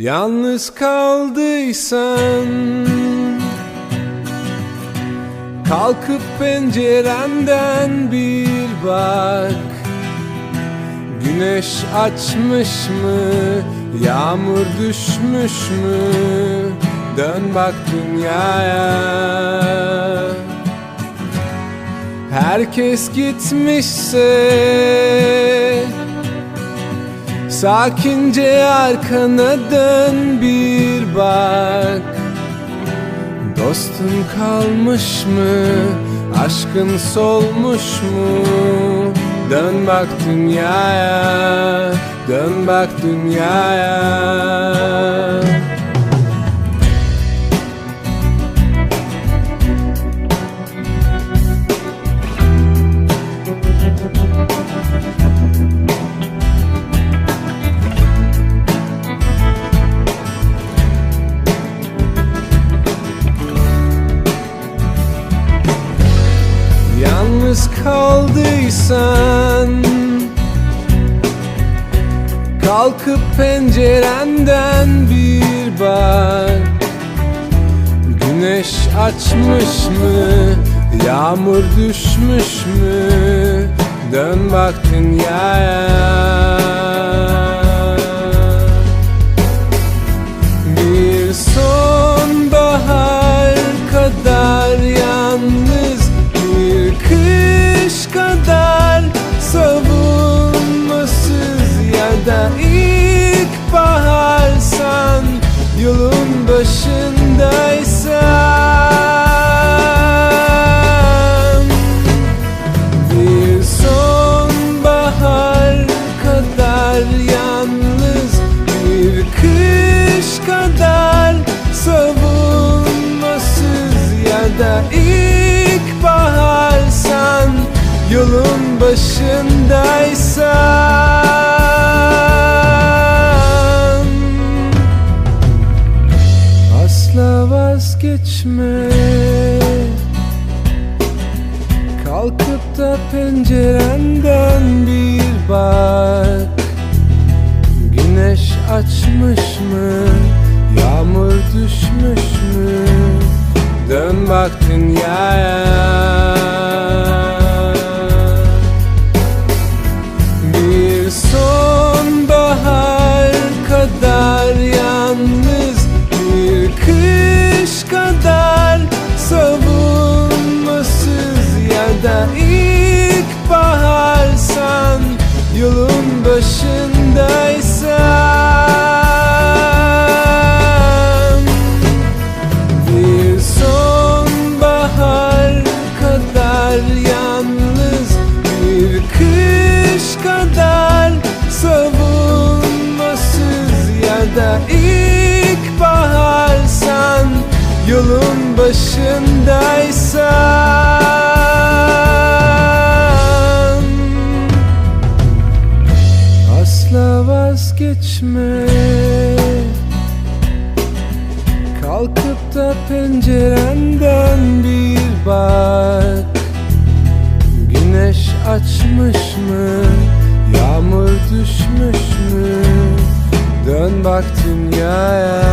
Yalnız kaldıysan Kalkıp pencerenden bir bak Güneş açmış mı? Yağmur düşmüş mü? Dön bak dünyaya Herkes gitmişse Sakince arkana dön bir bak Dostun kalmış mı? Aşkın solmuş mu? Dön bak dünyaya Dön bak dünyaya kaldıysan Kalkıp pencerenden bir bak Güneş açmış mı? Yağmur düşmüş mü? Dön bak dünyaya Bir sonbahar da ilkbaharsan Yolun başındaysan. Bir sonbahar kadar yalnız Bir kış kadar savunmasız Ya da ilkbaharsan Yolun başındaysan vazgeçme Kalkıp da pencerenden Da ilkbaharsan Yolun başındaysan. Bir sonbahar kadar yalnız Bir kış kadar savunmasız Ya da ilkbaharsan Yolun başındaysan vazgeçme Kalkıp da pencerenden bir bak Güneş açmış mı? Yağmur düşmüş mü? Dön bak dünyaya